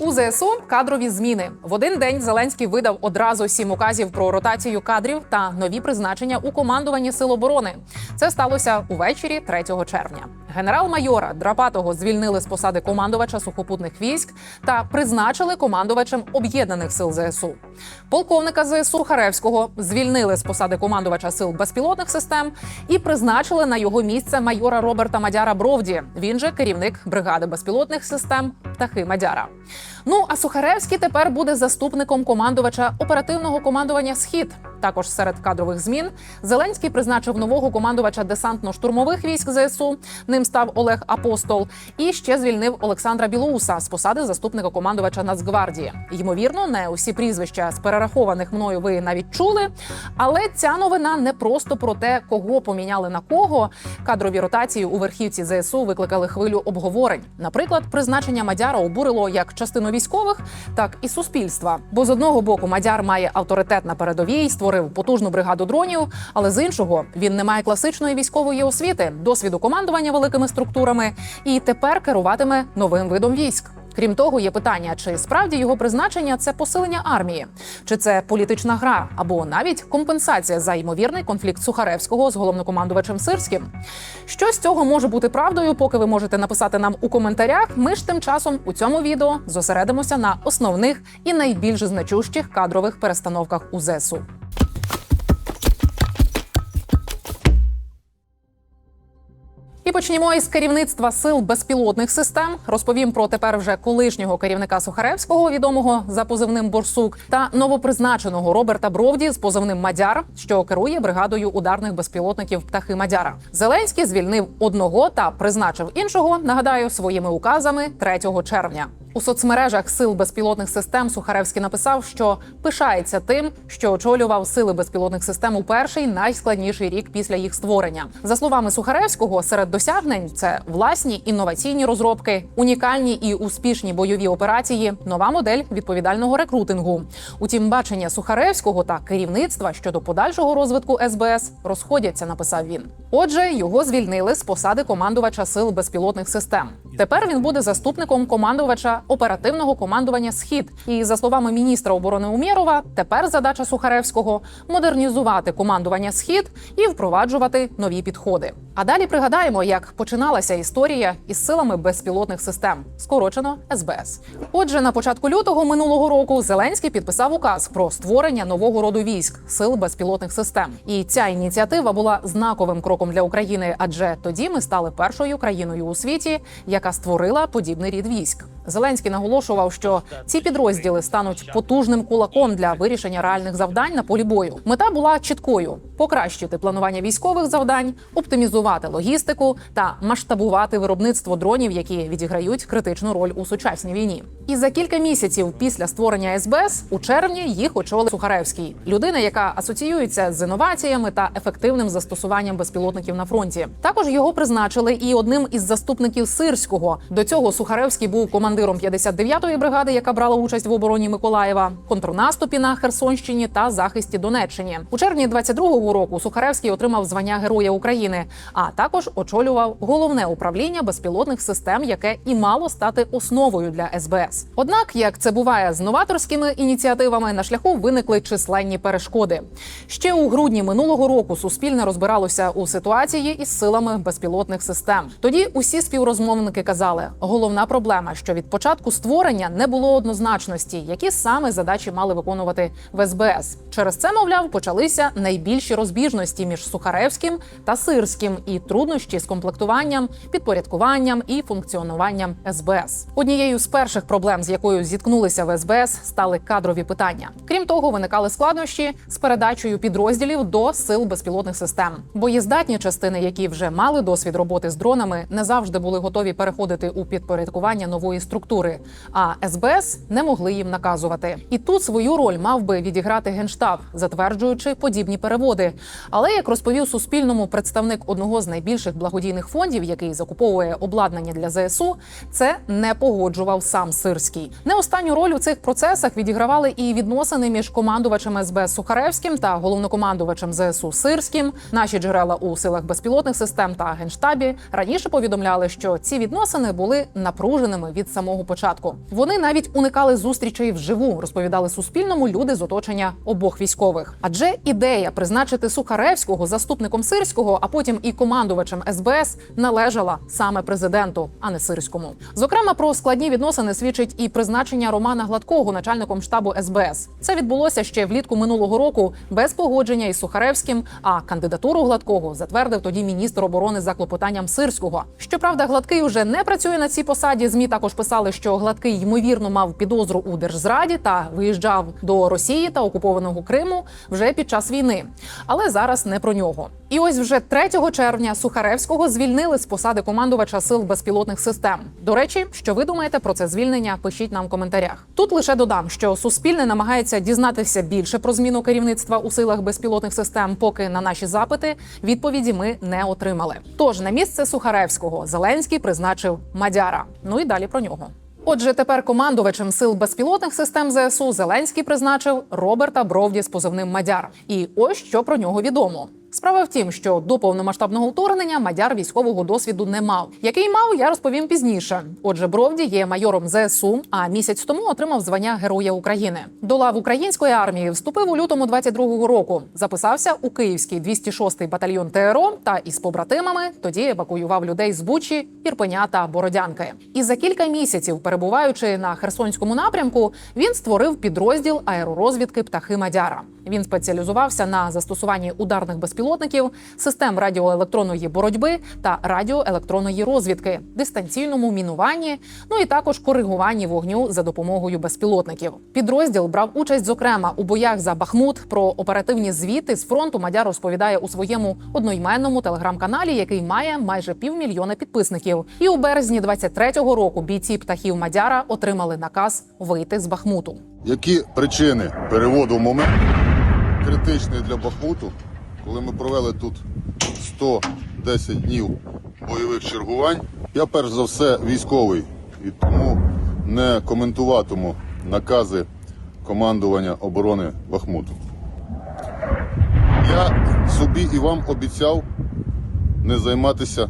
У ЗСУ кадрові зміни в один день. Зеленський видав одразу сім указів про ротацію кадрів та нові призначення у командуванні сил оборони. Це сталося увечері 3 червня. Генерал-майора Драпатого звільнили з посади командувача сухопутних військ та призначили командувачем об'єднаних сил ЗСУ. Полковника ЗСУ Харевського звільнили з посади командувача сил безпілотних систем і призначили на його місце майора Роберта Мадяра Бровді. Він же керівник бригади безпілотних систем птахи Мадяра. Ну а Сухаревський тепер буде заступником командувача оперативного командування Схід. Також серед кадрових змін Зеленський призначив нового командувача десантно-штурмових військ ЗСУ. Ним став Олег Апостол. І ще звільнив Олександра Білоуса з посади заступника командувача Нацгвардії. Ймовірно, не усі прізвища з перерахованих мною ви навіть чули. Але ця новина не просто про те, кого поміняли на кого. Кадрові ротації у верхівці ЗСУ викликали хвилю обговорень. Наприклад, призначення Мадяра обурило як частину військових, так і суспільства. Бо з одного боку Мадяр має авторитет на передовій, створив потужну бригаду дронів. Але з іншого він не має класичної військової освіти, досвіду командування великими структурами і тепер керуватиме новим видом військ. Крім того, є питання, чи справді його призначення це посилення армії, чи це політична гра, або навіть компенсація за ймовірний конфлікт Сухаревського з головнокомандувачем Сирським. Що з цього може бути правдою, поки ви можете написати нам у коментарях. Ми ж тим часом у цьому відео зосередимося на основних і найбільш значущих кадрових перестановках у ЗСУ. І почнімо із керівництва сил безпілотних систем. Розповім про тепер вже колишнього керівника Сухаревського, відомого за позивним Борсук, та новопризначеного Роберта Бровді з позивним Мадяр, що керує бригадою ударних безпілотників птахи Мадяра. Зеленський звільнив одного та призначив іншого. Нагадаю, своїми указами 3 червня. У соцмережах сил безпілотних систем Сухаревський написав, що пишається тим, що очолював сили безпілотних систем у перший найскладніший рік після їх створення. За словами Сухаревського, серед досягнень це власні інноваційні розробки, унікальні і успішні бойові операції, нова модель відповідального рекрутингу. Утім, бачення Сухаревського та керівництва щодо подальшого розвитку СБС розходяться. Написав він. Отже, його звільнили з посади командувача сил безпілотних систем. Тепер він буде заступником командувача оперативного командування Схід. І за словами міністра оборони Умєрова, тепер задача Сухаревського модернізувати командування Схід і впроваджувати нові підходи. А далі пригадаємо, як починалася історія із силами безпілотних систем, скорочено СБС. Отже, на початку лютого минулого року Зеленський підписав указ про створення нового роду військ сил безпілотних систем. І ця ініціатива була знаковим кроком для України, адже тоді ми стали першою країною у світі, яка створила подібний рід військ. Зеленський наголошував, що ці підрозділи стануть потужним кулаком для вирішення реальних завдань на полі бою. Мета була чіткою: покращити планування військових завдань, оптимізувати логістику та масштабувати виробництво дронів, які відіграють критичну роль у сучасній війні. І за кілька місяців після створення СБС у червні їх очолив Сухаревський, людина, яка асоціюється з інноваціями та ефективним застосуванням безпілотників на фронті. Також його призначили і одним із заступників Сирського. До цього Сухаревський був командиром 59-ї бригади, яка брала участь в обороні Миколаєва, контрнаступі на Херсонщині та захисті Донеччині. У червні 22-го року Сухаревський отримав звання Героя України, а також очолював головне управління безпілотних систем, яке і мало стати основою для СБС. Однак, як це буває з новаторськими ініціативами, на шляху виникли численні перешкоди. Ще у грудні минулого року суспільне розбиралося у ситуації із силами безпілотних систем. Тоді усі співрозмовники казали, головна проблема, що від початку створення не було однозначності, які саме задачі мали виконувати в СБС. Через це, мовляв, почалися найбільші розбіжності між Сухаревським та Сирським і труднощі з комплектуванням, підпорядкуванням і функціонуванням СБС. Однією з перших проблем, з якою зіткнулися в СБС, стали кадрові питання. Крім того, виникали складнощі з передачею підрозділів до сил безпілотних систем. Боєздатні частини, які вже мали досвід роботи з дронами, не завжди були готові переходити у підпорядкування нової структури. А СБС не могли їм наказувати. І тут свою роль мав би відіграти генштаб, затверджуючи подібні переводи. Але як розповів Суспільному представник одного з найбільших благодійних фондів, який закуповує обладнання для ЗСУ, це не погоджував сам Сирський. Не останню роль у цих процесах відігравали і відносини між командувачем СБ Сухаревським та головнокомандувачем ЗСУ Сирським. Наші джерела у силах безпілотних систем та генштабі раніше повідомляли, що ці відносини були напруженими від самого початку. Вони навіть уникали зустрічей вживу, розповідали Суспільному люди з оточення обох військових. Адже ідея призначити Сухаревського заступником Сирського, а потім і командувачем СБС належала саме президенту, а не Сирському. Зокрема, про складні відносини свідчить і призначення Романа Гладкого начальником штабу СБС. Це відбулося ще влітку минулого року без погодження із Сухаревським. А кандидатуру Гладкого затвердив тоді міністр оборони за клопотанням Сирського. Щоправда, гладкий уже не працює на цій посаді. Змі також писали, що гладкий ймовірно мав підозру у держзраді та виїжджав до Росії та окупованого Криму вже під час війни. Але зараз не про нього. І ось вже 3 червня Сухаревського звільнили з посади командувача сил безпілотних систем. До речі, що ви думаєте про це звільнення? Пишіть нам в коментарях. Тут лише додам, що суспільне намагається дізнатися більше про зміну керівництва у силах безпілотних систем, поки на наші запити відповіді ми не отримали. Тож на місце Сухаревського Зеленський призначив Мадяра. Ну і далі про нього. Отже, тепер командувачем сил безпілотних систем ЗСУ Зеленський призначив Роберта Бровді з позивним Мадяр. І ось що про нього відомо. Справа в тім, що до повномасштабного вторгнення Мадяр військового досвіду не мав. Який мав, я розповім пізніше. Отже, Бровді є майором ЗСУ, а місяць тому отримав звання Героя України. До лав української армії вступив у лютому 22-го року. Записався у Київський 206-й батальйон ТРО та із побратимами тоді евакуював людей з Бучі, Ірпеня та Бородянки. І за кілька місяців, перебуваючи на Херсонському напрямку, він створив підрозділ аеророзвідки птахи Мадяра. Він спеціалізувався на застосуванні ударних безпілотників, систем радіоелектронної боротьби та радіоелектронної розвідки, дистанційному мінуванні, ну і також коригуванні вогню за допомогою безпілотників. Підрозділ брав участь, зокрема, у боях за Бахмут. Про оперативні звіти з фронту Мадяр розповідає у своєму одноіменному телеграм-каналі, який має майже півмільйона підписників. І у березні 23-го року бійці птахів Мадяра отримали наказ вийти з Бахмуту. Які причини переводу в момент критичний для Бахмуту, коли ми провели тут 110 днів бойових чергувань? Я перш за все військовий і тому не коментуватиму накази командування оборони Бахмуту. Я собі і вам обіцяв не займатися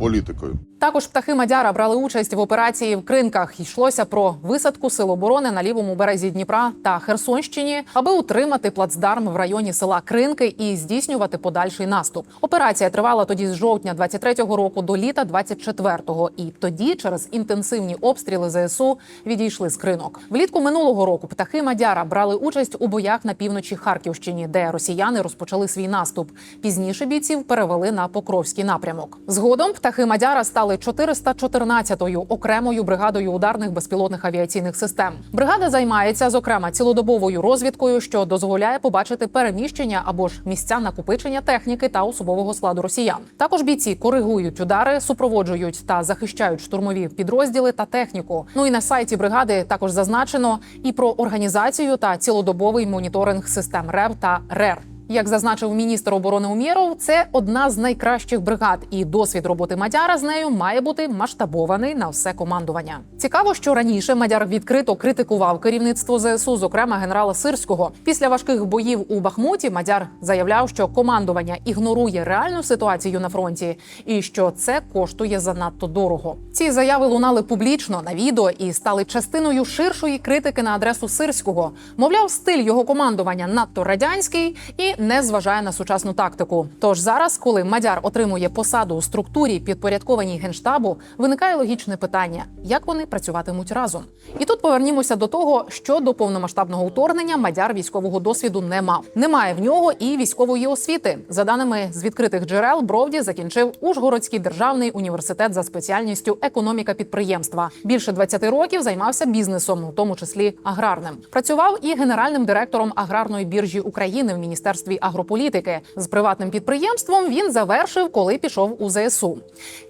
політикою. Також птахи Мадяра брали участь в операції в кринках. Йшлося про висадку сил оборони на лівому березі Дніпра та Херсонщині, аби утримати плацдарм в районі села Кринки і здійснювати подальший наступ. Операція тривала тоді з жовтня 23-го року до літа 24-го. І тоді, через інтенсивні обстріли ЗСУ, відійшли з кринок. Влітку минулого року птахи Мадяра брали участь у боях на півночі Харківщині, де росіяни розпочали свій наступ. Пізніше бійців перевели на Покровський напрямок. Згодом птахи Мадяра стали 414-ю окремою бригадою ударних безпілотних авіаційних систем. Бригада займається зокрема цілодобовою розвідкою, що дозволяє побачити переміщення або ж місця накопичення техніки та особового складу росіян. Також бійці коригують удари, супроводжують та захищають штурмові підрозділи та техніку. Ну і на сайті бригади також зазначено і про організацію та цілодобовий моніторинг систем РЕВ та РЕР. Як зазначив міністр оборони Умєров, це одна з найкращих бригад, і досвід роботи Мадяра з нею має бути масштабований на все командування. Цікаво, що раніше Мадяр відкрито критикував керівництво ЗСУ, зокрема генерала Сирського. Після важких боїв у Бахмуті Мадяр заявляв, що командування ігнорує реальну ситуацію на фронті і що це коштує занадто дорого. Ці заяви лунали публічно на відео і стали частиною ширшої критики на адресу Сирського. Мовляв, стиль його командування надто радянський і не зважає на сучасну тактику. Тож зараз, коли Мадяр отримує посаду у структурі, підпорядкованій генштабу, виникає логічне питання: як вони працюватимуть разом? І тут повернімося до того, що до повномасштабного вторгнення Мадяр військового досвіду не мав. Немає в нього і військової освіти. За даними з відкритих джерел, Бровді закінчив Ужгородський державний університет за спеціальністю економіка підприємства. Більше 20 років займався бізнесом, у тому числі аграрним. Працював і генеральним директором аграрної біржі України в міністерстві міністерстві агрополітики. З приватним підприємством він завершив, коли пішов у ЗСУ.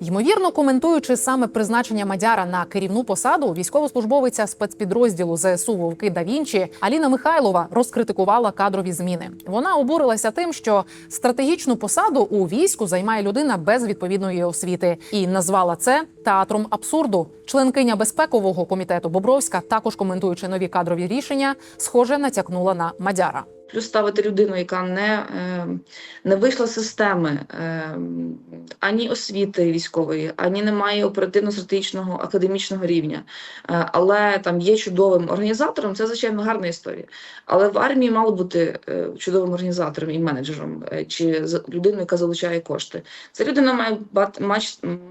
Ймовірно, коментуючи саме призначення Мадяра на керівну посаду, військовослужбовиця спецпідрозділу ЗСУ Вовки да Вінчі Аліна Михайлова розкритикувала кадрові зміни. Вона обурилася тим, що стратегічну посаду у війську займає людина без відповідної освіти, і назвала це театром абсурду. Членкиня безпекового комітету Бобровська, також коментуючи нові кадрові рішення, схоже натякнула на Мадяра. Плюс ставити людину, яка не, е, не вийшла з системи е, ані освіти військової, ані не має оперативно-стратегічного академічного рівня, е, але там є чудовим організатором, це звичайно гарна історія. Але в армії мало бути е, чудовим організатором і менеджером е, чи людиною, яка залучає кошти. Ця людина має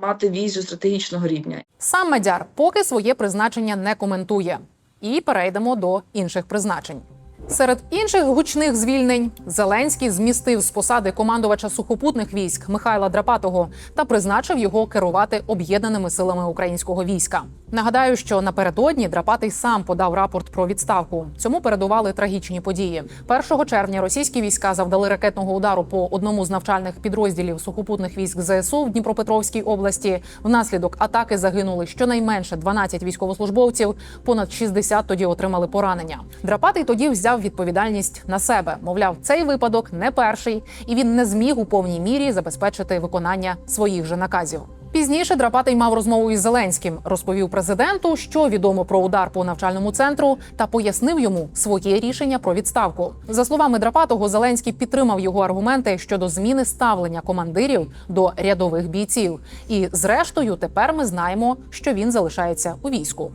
мати візію стратегічного рівня. Сам Мадяр поки своє призначення не коментує. І перейдемо до інших призначень. Серед інших гучних звільнень Зеленський змістив з посади командувача сухопутних військ Михайла Драпатого та призначив його керувати об'єднаними силами українського війська. Нагадаю, що напередодні Драпатий сам подав рапорт про відставку. Цьому передували трагічні події. 1 червня російські війська завдали ракетного удару по одному з навчальних підрозділів сухопутних військ ЗСУ в Дніпропетровській області. Внаслідок атаки загинули щонайменше 12 військовослужбовців. Понад 60 тоді отримали поранення. Драпатий тоді взяв відповідальність на себе. Мовляв, цей випадок не перший, і він не зміг у повній мірі забезпечити виконання своїх же наказів. Пізніше Драпатий мав розмову із Зеленським, розповів президенту, що відомо про удар по навчальному центру, та пояснив йому своє рішення про відставку. За словами Драпатого, Зеленський підтримав його аргументи щодо зміни ставлення командирів до рядових бійців. І зрештою, тепер ми знаємо, що він залишається у війську.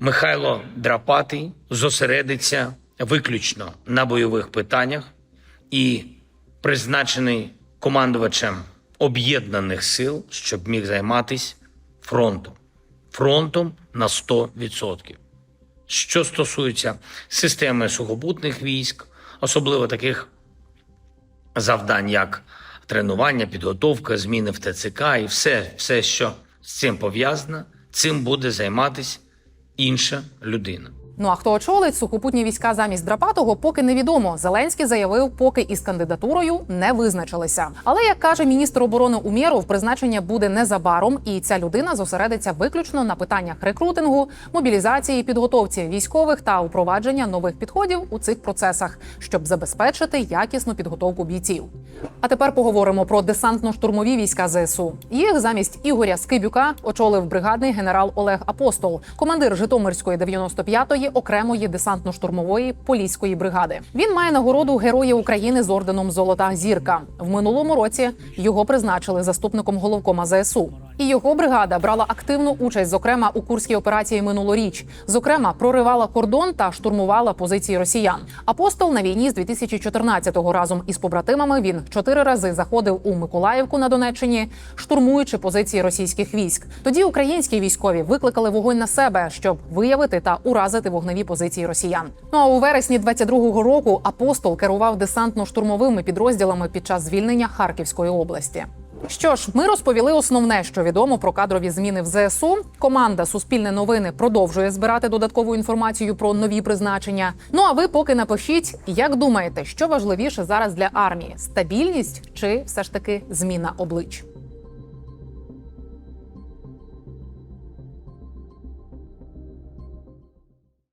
Михайло Драпатий зосередиться виключно на бойових питаннях і призначений командувачем об'єднаних сил, щоб міг займатися фронтом. Фронтом на 100%. Що стосується системи сухопутних військ, особливо таких завдань, як тренування, підготовка, зміни в ТЦК і все, все, що з цим пов'язано, цим буде займатися інша людина. Ну а хто очолить сухопутні війська замість Драпатого, поки невідомо. Зеленський заявив, поки із кандидатурою не визначилися. Але як каже міністр оборони Умєров, призначення буде незабаром, і ця людина зосередиться виключно на питаннях рекрутингу, мобілізації, підготовці військових та упровадження нових підходів у цих процесах, щоб забезпечити якісну підготовку бійців. А тепер поговоримо про десантно-штурмові війська ЗСУ. Їх замість Ігоря Скибюка очолив бригадний генерал Олег Апостол, командир Житомирської 95-ї окремої десантно-штурмової поліської бригади. Він має нагороду Героя України з орденом Золота зірка. В минулому році його призначили заступником головкома ЗСУ. І його бригада брала активну участь, зокрема у курській операції минулоріч. Зокрема, проривала кордон та штурмувала позиції росіян. Апостол на війні з 2014-го разом із побратимами він чотири рази заходив у Миколаївку на Донеччині, штурмуючи позиції російських військ. Тоді українські військові викликали вогонь на себе, щоб виявити та уразити вогневі позиції росіян. Ну а у вересні 22-го року апостол керував десантно-штурмовими підрозділами під час звільнення Харківської області. Що ж, ми розповіли основне, що відомо про кадрові зміни в ЗСУ. Команда Суспільне новини продовжує збирати додаткову інформацію про нові призначення. Ну а ви поки напишіть, як думаєте, що важливіше зараз для армії стабільність чи все ж таки зміна облич?